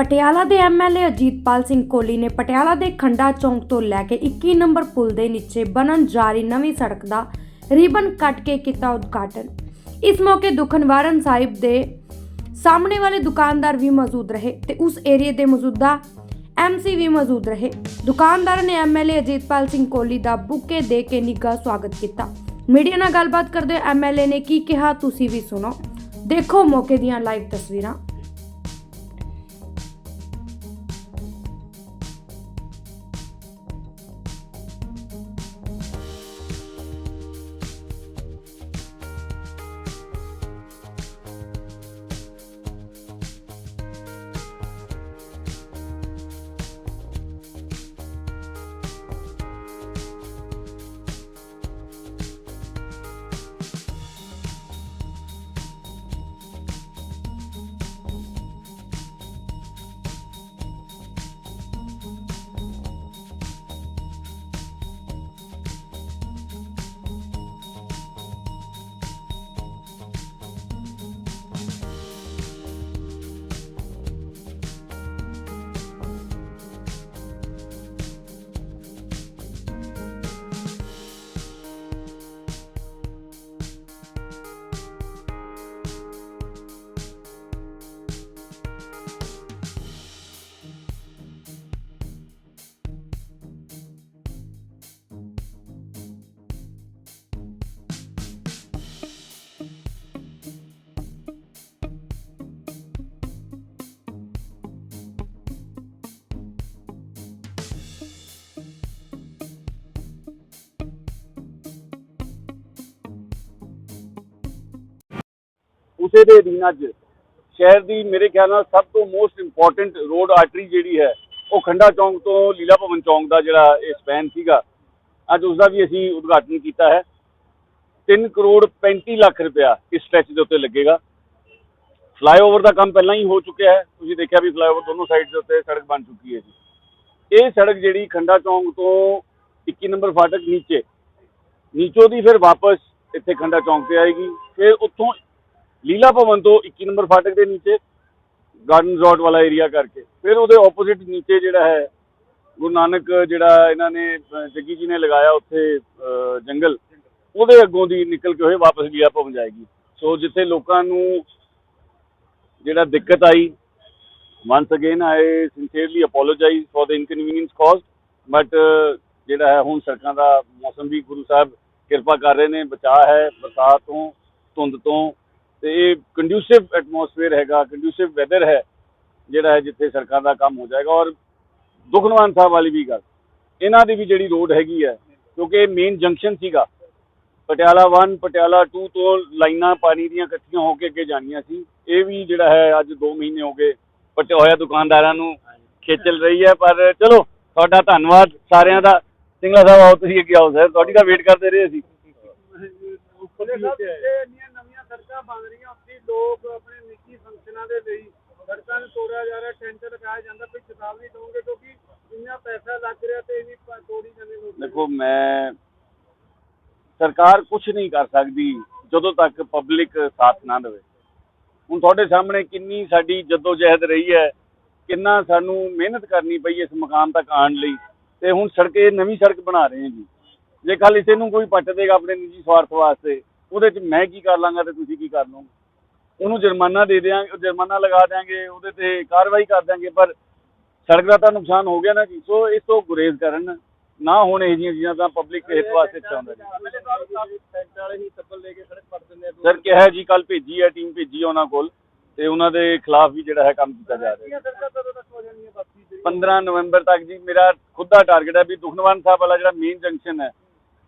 ਪਟਿਆਲਾ ਦੇ ਐਮਐਲਏ ਅਜੀਤਪਾਲ ਸਿੰਘ ਕੋਹਲੀ ਨੇ ਪਟਿਆਲਾ ਦੇ ਖੰਡਾ ਚੌਂਕ ਤੋਂ ਲੈ ਕੇ 21 ਨੰਬਰ ਪੁਲ ਦੇ ਨੀਚੇ ਬਣਨ ਜਾਰੀ ਨਵੀਂ ਸੜਕ ਦਾ ਰਿਬਨ ਕੱਟ ਕੇ ਕੀਤਾ ਉਦਘਾਟਨ। ਇਸ ਮੌਕੇ ਦੁਖਨਵਾਰਨ ਸਾਹਿਬ ਦੇ ਸਾਹਮਣੇ ਵਾਲੇ ਦੁਕਾਨਦਾਰ ਵੀ ਮੌਜੂਦ ਰਹੇ ਤੇ ਉਸ ਏਰੀਏ ਦੇ ਮੌਜੂਦਾ ਐਮਸੀ ਵੀ ਮੌਜੂਦ ਰਹੇ। ਦੁਕਾਨਦਾਰਾਂ ਨੇ M L A Ajitpal Singh Kohli the bouquet ਦੇ ਕੇ ਨਿੱਘਾ ਸਵਾਗਤ ਕੀਤਾ। ਮੀਡੀਆ ਨਾਲ ਗੱਲਬਾਤ ਕਰਦੇ ਐਮਐਲਏ ਨੇ ਕੀ ਕਿਹਾ, ਤੁਸੀਂ ਵੀ ਸੁਣੋ। ਦੇਖੋ ਮੌਕੇ ਦੀਆਂ ਲਾਈਵ ਤਸਵੀਰਾਂ। ਉਸੇ ਦੇ ਅਧੀਨ ਅੱਜ ਸ਼ਹਿਰ ਦੀ ਮੇਰੇ ਖਿਆਲ ਨਾਲ ਸਭ ਤੋਂ ਮੋਸਟ ਇੰਪੋਰਟੈਂਟ ਰੋਡ ਆਰਟਰੀ ਜਿਹੜੀ ਹੈ, ਉਹ ਖੰਡਾ ਚੌਂਕ ਤੋਂ ਲੀਲਾ ਭਵਨ ਚੌਂਕ ਦਾ ਜਿਹੜਾ ਇਹ ਸਪੈਨ ਸੀਗਾ, ਅੱਜ ਉਸ ਦਾ ਵੀ ਅਸੀਂ ਉਦਘਾਟਨ ਕੀਤਾ ਹੈ। 3 ਕਰੋੜ 35 ਲੱਖ ਰੁਪਇਆ ਇਸ ਸਟ੍ਰੈਚ ਦੇ ਉੱਤੇ ਲੱਗੇਗਾ। ਫਲਾਈਓਵਰ ਦਾ ਕੰਮ ਪਹਿਲਾਂ ਹੀ ਹੋ ਚੁੱਕਿਆ ਹੈ। ਤੁਸੀਂ ਦੇਖਿਆ ਵੀ ਫਲਾਈਓਵਰ ਦੋਨੋਂ ਸਾਈਡ ਦੇ ਉੱਤੇ ਸੜਕ ਬਣ ਚੁੱਕੀ ਹੈ ਜੀ। ਇਹ ਸੜਕ ਜਿਹੜੀ ਖੰਡਾ ਚੌਂਕ ਤੋਂ 21 ਨੰਬਰ ਫਾਟਕ ਨੀਚੇ, ਨੀਚੋਂ ਦੀ ਫਿਰ ਵਾਪਸ ਇੱਥੇ ਖੰਡਾ ਚੌਂਕ ਤੇ ਆਏਗੀ। ਫਿਰ ਉੱਥੋਂ ਲੀਲਾ ਭਵਨ ਤੋਂ 21 ਨੰਬਰ ਫਾਟਕ ਦੇ ਨੀਚੇ ਗਾਰਡਨ ਰਿਜ਼ੋਰਟ ਵਾਲਾ ਏਰੀਆ ਕਰਕੇ। ਫਿਰ ਉਹਦੇ ਆਪੋਜ਼ਿਟ ਨੀਚੇ ਜਿਹੜਾ ਹੈ, ਗੁਰੂ ਨਾਨਕ ਜਿਹੜਾ ਇਹਨਾਂ ਨੇ ਜੱਗੀ ਜੀ ਨੇ ਲਗਾਇਆ ਉੱਥੇ ਜੰਗਲ। ਉਹਦੇ ਅੱਗੋਂ ਦੀ ਨਿਕਲ ਕੇ ਹੋਏ, ਵਾਪਸ ਲੀਲਾ ਭਵਨ ਜਾਏਗੀ। ਸੋ ਜਿੱਥੇ ਲੋਕਾਂ ਨੂੰ ਜਿਹੜਾ ਦਿੱਕਤ ਆਈ, once again I sincerely apologize for the inconvenience caused, but, ਜਿਹੜਾ ਹੈ, ਹੁਣ ਸੜਕਾਂ ਦਾ ਮੌਸਮ ਵੀ ਗੁਰੂ ਸਾਹਿਬ ਕਿਰਪਾ ਕਰ ਰਹੇ ਨੇ। ਬਚਾਅ ਹੈ, ਬਰਸਾਤ ਤੋਂ, ਧੁੰਦ ਤੋਂ ਤੇ ਇਹ ਕੰਡਿਊਸਿਵ ਐਟਮੋਸਫੇਅਰ ਹੈਗਾ ਕੰਡਿਊਸਿਵ ਵੈਦਰ ਹੈ, ਜਿਹੜਾ ਹੈ ਜਿੱਥੇ ਸੜਕਾਂ ਦਾ ਕੰਮ ਹੋ ਜਾਏਗਾ। ਔਰ ਦੁਖਨਵਾਨ ਸਾਹਿਬ ਵਾਲੀ ਵੀ ਗੱਲ, ਇਹਨਾਂ ਦੀ ਵੀ ਜਿਹੜੀ ਰੋਡ ਹੈਗੀ ਹੈ, ਕਿਉਂਕਿ ਮੇਨ ਜੰਕਸ਼ਨ ਸੀਗਾ। ਪਟਿਆਲਾ 1 ਪਟਿਆਲਾ 2 ਤੋਂ ਲਾਈਨਾਂ ਪਾਣੀ ਦੀਆਂ ਇਕੱਠੀਆਂ ਹੋ ਕੇ ਅੱਗੇ ਜਾਣੀਆਂ ਸੀ। ਇਹ ਵੀ ਜਿਹੜਾ ਹੈ ਅੱਜ 2 ਮਹੀਨੇ ਹੋ ਗਏ, ਪਟਿਆ ਹੋਇਆ ਦੁਕਾਨਦਾਰਾਂ ਨੂੰ ਖੇਚਲ ਰਹੀ ਹੈ, ਪਰ ਚਲੋ, ਤੁਹਾਡਾ ਧੰਨਵਾਦ ਸਾਰਿਆਂ ਦਾ। ਸਿੰਗਲਾ ਸਾਹਿਬ, ਆਓ ਤੁਸੀਂ ਅੱਗੇ ਆਓ, ਸਰ, ਤੁਹਾਡੀ ਤਾਂ ਵੇਟ ਕਰਦੇ ਰਹੇ ਅਸੀਂ। ਉੱਪਰਲੇ ਸਾਹਿਬ ਜਿੱਥੇ ਸੜਕਾਂ ਬਣ ਰਹੀਆਂ, ਉੱਥੇ ਲੋਕ ਆਪਣੇ ਨਿੱਜੀ ਫੰਕਸ਼ਨਾਂ ਦੇ ਲਈ ਸੜਕਾਂ ਨੂੰ ਤੋੜਿਆ ਜਾ ਰਿਹਾ ਟੈਂਟ ਲਗਾਇਆ ਜਾਂਦਾ ਕੋਈ ਚੇਤਾਵਨੀ ਦਵਾਂਗੇ ਕਿਉਂਕਿ ਇੰਨਾ ਪੈਸਾ ਲੱਗ ਰਿਹਾ ਤੇ ਇੰਨੀ ਤੋੜੀ ਜਾਂਦੇ ਲੋਕ। ਦੇਖੋ, ਮੈਂ ਸਰਕਾਰ ਕੁਝ ਨਹੀਂ ਕਰ ਸਕਦੀ ਜਦੋਂ ਤੱਕ ਪਬਲਿਕ ਸਾਥ ਨਾ ਦੇਵੇ। ਹੁਣ ਤੁਹਾਡੇ ਸਾਹਮਣੇ ਕਿੰਨੀ ਸਾਡੀ ਜਦੋਜਹਿਦ ਰਹੀ ਹੈ, ਕਿੰਨਾ ਸਾਨੂੰ ਮਿਹਨਤ ਕਰਨੀ ਪਈ ਇਸ ਮਕਾਮ ਤੱਕ ਆਉਣ ਲਈ, ਤੇ ਹੁਣ ਸੜਕੇ ਨਵੀਂ ਸੜਕ ਬਣਾ ਰਹੇ ਹਾਂ ਜੀ। ਜੇ ਕੱਲ ਇਸੇ ਨੂੰ ਕੋਈ ਪੱਟ ਦੇਗਾ ਆਪਣੇ ਨਿੱਜੀ ਸਵਾਰਥ ਵਾਸਤੇ ਉਹਦੇ 'ਚ ਮੈਂ ਕੀ ਕਰ ਲਾਂਗਾ ਤੇ ਤੁਸੀਂ ਕੀ ਕਰ ਲਓਗੇ? ਉਹਨੂੰ ਜੁਰਮਾਨਾ ਦੇ ਦਿਆਂਗੇ ਜੁਰਮਾਨਾ ਲਗਾ ਦਿਆਂਗੇ ਉਹਦੇ ਤੇ ਕਾਰਵਾਈ ਕਰ ਦਿਆਂਗੇ ਪਰ ਸੜਕ ਦਾ ਤਾਂ ਨੁਕਸਾਨ ਹੋ ਗਿਆ ਨਾ ਜੀ ਸੋ ਇਸ ਤੋਂ ਗੁਰੇਜ਼ ਕਰਨ ਨਾ ਹੋਣ ਇਹ ਜਿਹੀਆਂ ਚੀਜ਼ਾਂ ਤਾਂ ਪਬਲਿਕ ਹਿੱਤ ਵਾਸਤੇ ਚਾਹੁੰਦਾ ਜੀ ਸਰ ਕਿਹਾ ਜੀ ਕੱਲ ਭੇਜੀ ਹੈ ਟੀਮ ਭੇਜੀ ਉਹਨਾਂ ਕੋਲ ਤੇ ਉਹਨਾਂ ਦੇ ਖਿਲਾਫ ਵੀ ਜਿਹੜਾ ਹੈ ਕੰਮ ਕੀਤਾ ਜਾ ਰਿਹਾ। ਹੈ ਕਿੰਨੀਆਂ ਸੜਕਾਂ ਕਦੋਂ ਤੱਕ ਹੋ ਜਾਣਗੀਆਂ ਬਾਕੀ ਜਿਹੜੀ 15 ਨਵੰਬਰ ਤੱਕ ਜੀ ਮੇਰਾ ਖੁਦ ਦਾ ਟਾਰਗੇਟ ਹੈ ਵੀ ਦੁਖਨਵਾਨ ਸਾਹਿਬ ਵਾਲਾ ਜਿਹੜਾ ਮੇਨ ਜੰਕਸ਼ਨ ਹੈ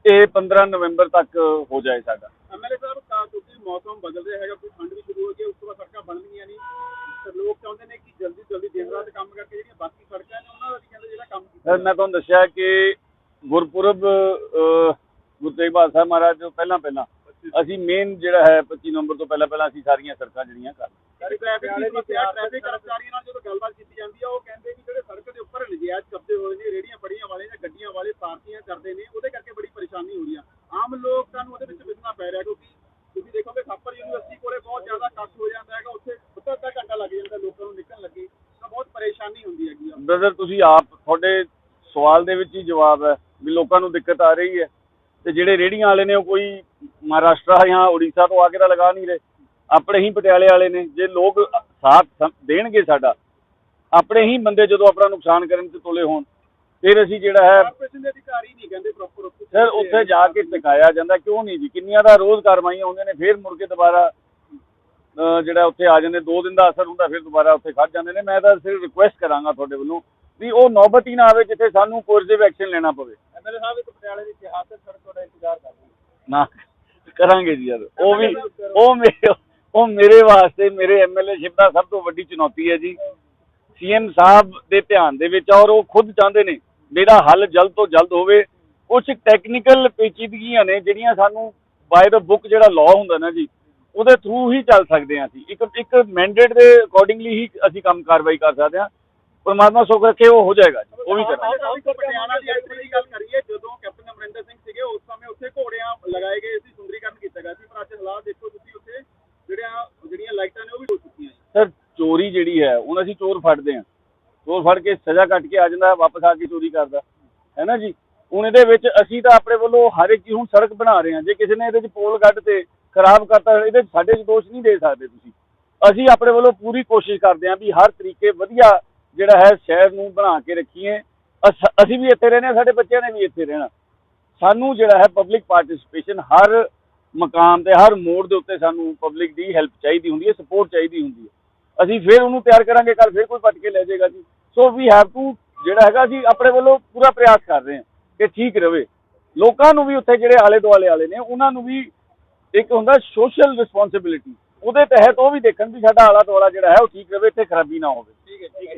ਇਹ 15 ਨਵੰਬਰ ਤੱਕ ਹੋ ਜਾਏ ਸਾਡਾ। ਐਮਐਲਏ ਸਾਹਿਬ ਤਾਂ ਕਿਉਂਕਿ ਮੌਸਮ ਬਦਲ ਰਿਹਾ ਹੈਗਾ ਕੋਈ ਠੰਡ ਵੀ ਸ਼ੁਰੂ ਹੋ ਗਈ ਉਸ ਤੋਂ ਬਾਅਦ ਸੜਕਾਂ ਬਣਨਗੀਆਂ ਨਹੀਂ। ਤੇ ਲੋਕ ਚਾਹੁੰਦੇ ਨੇ ਕਿ ਜਲਦੀ ਜਲਦੀ ਦਿਨ ਰਾਤ ਕੰਮ ਕਰਕੇ ਜਿਹੜੀਆਂ ਬਾਕੀ ਸੜਕਾਂ ਨੇ ਉਹਨਾਂ ਦਾ ਵੀ ਕਹਿੰਦੇ ਜਿਹੜਾ ਕੰਮ ਕੀਤਾ ਮੈਂ ਤੁਹਾਨੂੰ ਦੱਸਿਆ ਕਿ ਗੁਰਪੁਰਬ ਗੁਰੂ ਤੇਗ ਬਹਾਦਰ ਸਾਹਿਬ ਮਹਾਰਾਜ ਤੋਂ ਪਹਿਲਾਂ ਪਹਿਲਾਂ ਅਸੀਂ ਮੇਨ ਜਿਹੜਾ ਹੈ 25 ਨਵੰਬਰ ਤੋਂ ਪਹਿਲਾਂ ਪਹਿਲਾਂ ਅਸੀਂ ਸਾਰੀਆਂ ਸੜਕਾਂ ਜਿਹੜੀਆਂ ਕਰ ਸਾਰੇ ਟ੍ਰੈਫਿਕ ਦੀ ਸਮੱਸਿਆ ਟ੍ਰੈਫਿਕ ਕਰਮਚਾਰੀਆਂ ਨਾਲ ਜਦੋਂ ਗੱਲਬਾਤ ਕੀਤੀ ਜਾਂਦੀ ਆ ਉਹ ਕਹਿੰਦੇ ਕਿ ਜਿਹੜੇ ਸੜਕ ਦੇ ਉੱਪਰ ਨਜਾਇਜ਼ ਕਬਜ਼ੇ ਹੋਏ ਨੇ ਰੇੜੀਆਂ ਫੜੀਆਂ ਵਾਲੇ ਜਾਂ ਗੱਡੀਆਂ ਵਾਲੇ ਪਾਰਟੀਆਂ ਕਰਦੇ ਨੇ ਉਹਦੇ ਕਰਕੇ ਬੜੀ ਪਰੇਸ਼ਾਨੀ ਹੋ ਰਹੀ ਆ ਆਮ ਲੋਕਾਂ ਨੂੰ ਉਹਦੇ ਵਿੱਚ ਵਿਸਣਾ ਪੈ ਰਿਹਾ ਕਿਉਂਕਿ ਤੁਸੀਂ ਦੇਖੋਗੇ ਥਾਪਰ ਯੂਨੀਵਰਸਿਟੀ ਕੋਲੇ ਬਹੁਤ ਜ਼ਿਆਦਾ ਕੱਟ ਹੋ ਜਾਂਦਾ ਹੈਗਾ ਉੱਥੇ ਅੱਧਾ ਅੱਧਾ ਘੰਟਾ ਲੱਗ ਜਾਂਦਾ ਲੋਕਾਂ ਨੂੰ ਨਿਕਲਣ ਲੱਗੇ ਤਾਂ ਬਹੁਤ ਪਰੇਸ਼ਾਨੀ ਬ੍ਰਦਰ ਤੁਸੀਂ ਆਪ ਤੁਹਾਡੇ ਸਵਾਲ ਦੇ ਵਿੱਚ ਹੀ ਜਵਾਬ ਹੈ ਵੀ ਲੋਕਾਂ ਨੂੰ ਦਿੱਕਤ ਆ ਰਹੀ ਹੈ। ਤੇ ਜਿਹੜੇ ਰੇੜੀਆਂ ਵਾਲੇ ਨੇ ਉਹ ਕੋਈ ਮਹਾਰਾਸ਼ਟਰ ਜਾਂ ਉੜੀਸਾ ਤੋਂ ਆ ਕੇ ਤਾਂ ਲਗਾ ਨਹੀਂ ਰਹੇ। ਆਪਣੇ ਹੀ ਪਟਿਆਲੇ ਵਾਲੇ ਨੇ। ਜੇ ਲੋਕ ਸਾਥ ਦੇਣਗੇ ਸਾਡਾ ਆਪਣੇ ਹੀ ਬੰਦੇ ਜਦੋਂ ਆਪਣਾ ਨੁਕਸਾਨ ਕਰਨ ਤੇ ਤੁਲੇ ਹੋਣ ਫਿਰ ਅਸੀਂ ਜਿਹੜਾ ਹੈ ਕਾਰਪੋਰੇਸ਼ਨ ਦੇ ਅਧਿਕਾਰੀ ਨਹੀਂ ਕਹਿੰਦੇ ਪ੍ਰੋਪਰ ਉੱਥੇ ਸਰ ਉੱਥੇ ਜਾ ਕੇ ਟਿਕਾਇਆ ਜਾਂਦਾ ਕਿਉਂ ਨਹੀਂ ਜੀ? ਕਿੰਨੀਆਂ ਦਾ ਰੋਜ਼ ਕਾਰਵਾਈਆਂ ਹੁੰਦੀਆਂ ਨੇ ਫਿਰ ਮੁੜ ਕੇ ਦੁਬਾਰਾ ਜਿਹੜਾ ਉੱਥੇ ਆ ਜਾਂਦੇ ਦੋ ਦਿਨ ਦਾ ਅਸਰ ਹੁੰਦਾ ਫਿਰ ਦੁਬਾਰਾ ਉੱਥੇ ਖੜ ਜਾਂਦੇ ਨੇ। ਮੈਂ ਤਾਂ ਸਿਰਫ ਰਿਕੁਐਸਟ ਕਰਾਂਗਾ ਤੁਹਾਡੇ ਵੱਲੋਂ ਵੀ ਉਹ ਨੌਬਤ ਹੀ ਨਾ ਆਵੇ ਜਿੱਥੇ ਸਾਨੂੰ ਪੋਜ਼ਿਟਿਵ ਐਕਸ਼ਨ ਲੈਣਾ ਪਵੇ। ਐਮਐਲਏ ਸਾਹਿਬ ਇੱਕ ਪਟਿਆਲੇ ਦੀ ਇਤਿਹਾਸਕ ਸੜਕ ਤੁਹਾਡਾ ਇੰਤਜ਼ਾਰ ਕਰ ਰਹੀ ਹੈ ਨਾ ਕਰਾਂਗੇ ਜੀ ਯਾਰ। ਉਹ ਵੀ ਉਹ ਮੇਰੇ ਉਹ ਮੇਰੇ ਵਾਸਤੇ ਮੇਰੇ ਐਮਐਲਏਸ਼ਿਪ ਦਾ ਸਭ ਤੋਂ ਵੱਡੀ ਚੁਣੌਤੀ ਹੈ ਜੀ। ਸੀਐਮ ਸਾਹਿਬ ਦੇ ਧਿਆਨ ਦੇ ਵਿੱਚ ਔਰ ਉਹ ਖੁਦ ਚਾਹੁੰਦੇ ਨੇ ਮੇਰਾ ਹੱਲ ਜਲਦ ਤੋਂ ਜਲਦ ਹੋਵੇ। ਕੁਝ ਟੈਕਨੀਕਲ ਪੇਚੀਦਗੀਆਂ ਨੇ ਜਿਹੜੀਆਂ ਸਾਨੂੰ ਬਾਏ ਦਾ ਬੁੱਕ ਜਿਹੜਾ ਲਾਅ ਹੁੰਦਾ ਨਾ ਜੀ ਉਹਦੇ ਥਰੂ ਹੀ ਚੱਲ ਸਕਦੇ ਹਾਂ ਅਸੀਂ। ਇੱਕ ਇੱਕ ਮੈਂਡੇਟ ਦੇ ਅਕੋਰਡਿੰਗਲੀ ਹੀ ਅਸੀਂ ਕੰਮ ਕਾਰਵਾਈ ਕਰ ਸਕਦੇ ਹਾਂ। ਪਰਮਾਤਮਾ ਸੁੱਖ ਰੱਖੇ ਉਹ ਹੋ ਜਾਏਗਾ ਜੀ ਉਹ ਵੀ ਕਰਾਂਗੇ। ਸਾਹਿਬ ਤੋਂ ਪਟਿਆਲਾ ਦੀ ਐਂਟਰੀ ਦੀ ਗੱਲ ਕਰੀਏ ਜਦੋਂ ਕੈਪਟਨ ਅਮਰਿੰਦਰ ਸਿੰਘ ਸੀਗੇ ਉਸ ਸਮੇਂ ਉੱਥੇ ਘੋੜਿਆਂ ਲਗਾਏ ਗਏ ਸੀ ਸੁੰਦਰੀਕਰਨ ਕੀਤਾ ਗਿਆ ਸੀ। ਪਰ ਅੱਜ ਹਾਲਾਤ ਦੇਖੋ ਤੁਸੀਂ ਉੱਥੇ ਜਿਹੜੀਆਂ ਜਿਹੜੀਆਂ ਲਾਈਟਾਂ ਨੇ ਉਹ ਵੀ ਹੋ ਚੁੱਕੀਆਂ ਨੇ ਸਰ ਚੋਰੀ ਜਿਹੜੀ ਹੈ ਹੁਣ ਅਸੀਂ ਚੋਰ ਫੜਦੇ ਹਾਂ। ਚੋਰ ਫੜ ਕੇ ਸਜ਼ਾ ਕੱਟ ਕੇ ਆ ਜਾਂਦਾ ਵਾਪਸ ਆ ਕੇ ਚੋਰੀ ਕਰਦਾ। ਹੈ ਨਾ ਜੀ? ਹੁਣ ਇਹਦੇ ਵਿੱਚ ਅਸੀਂ ਤਾਂ ਆਪਣੇ ਵੱਲੋਂ ਹਰ ਇੱਕ ਚੀਜ਼ ਹੁਣ ਸੜਕ ਬਣਾ ਰਹੇ ਹਾਂ। ਜੇ ਕਿਸੇ ਨੇ ਇਹਦੇ 'ਚ ਪੋਲ ਕੱਢ ਤੇ ਖਰਾਬ ਕਰਤਾ ਇਹਦੇ 'ਚ ਸਾਡੇ 'ਚ ਦੋਸ਼ ਨਹੀਂ ਦੇ ਸਕਦੇ ਤੁਸੀਂ। ਅਸੀਂ ਆਪਣੇ ਵੱਲੋਂ ਪੂਰੀ ਕੋਸ਼ਿਸ਼ ਕਰਦੇ ਹਾਂ ਵੀ ਹਰ ਤਰੀਕੇ ਵਧੀਆ ਜਿਹੜਾ ਹੈ ਸ਼ਹਿਰ ਨੂੰ ਬਣਾ ਕੇ ਰੱਖੀਏ। ਅਸੀਂ ਵੀ ਇੱਥੇ ਰਹਿੰਦੇ ਹਾਂ, ਸਾਡੇ ਬੱਚਿਆਂ ਨੇ ਵੀ ਇੱਥੇ ਰਹਿਣਾ। ਸਾਨੂੰ ਜਿਹੜਾ ਹੈ ਪਬਲਿਕ ਪਾਰਟਿਸਿਪੇਸ਼ਨ ਹਰ ਮਕਾਮ ਤੇ, ਹਰ ਮੋੜ ਦੇ ਉੱਤੇ ਸਾਨੂੰ ਪਬਲਿਕ ਦੀ ਹੈਲਪ ਚਾਹੀਦੀ ਹੁੰਦੀ ਹੈ ਸਪੋਰਟ ਚਾਹੀਦੀ ਹੁੰਦੀ ਹੈ। ਅਸੀਂ ਫਿਰ ਉਹਨੂੰ ਤਿਆਰ ਕਰਾਂਗੇ ਕੱਲ ਫਿਰ ਕੋਈ ਪੱਟ ਕੇ ਲੈ ਜਾਏਗਾ ਜੀ। ਸੋ ਵੀ ਹੈਵ ਟੂ ਜਿਹੜਾ ਹੈਗਾ ਅਸੀਂ ਆਪਣੇ ਵੱਲੋਂ ਪੂਰਾ ਪ੍ਰਯਾਸ ਕਰ ਰਹੇ ਹਾਂ ਕਿ ਠੀਕ ਰਵੇ। ਲੋਕਾਂ ਨੂੰ ਵੀ ਉੱਥੇ ਜਿਹੜੇ ਆਲੇ ਦੁਆਲੇ ਵਾਲੇ ਨੇ, ਉਹਨਾਂ ਨੂੰ ਵੀ ਇੱਕ ਹੁੰਦਾ ਸੋਸ਼ਲ ਰਿਸਪੌਂਸਿਬਿਲਿਟੀ ਉਹਦੇ ਤਹਿਤ ਉਹ ਵੀ ਦੇਖਣ ਵੀ ਸਾਡਾ ਆਲਾ ਦੁਆਲਾ ਜਿਹੜਾ ਹੈ, ਉਹ ਠੀਕ ਰਵੇ, ਇੱਥੇ ਖਰਾਬੀ ਨਾ ਹੋਵੇ। ਠੀਕ ਹੈ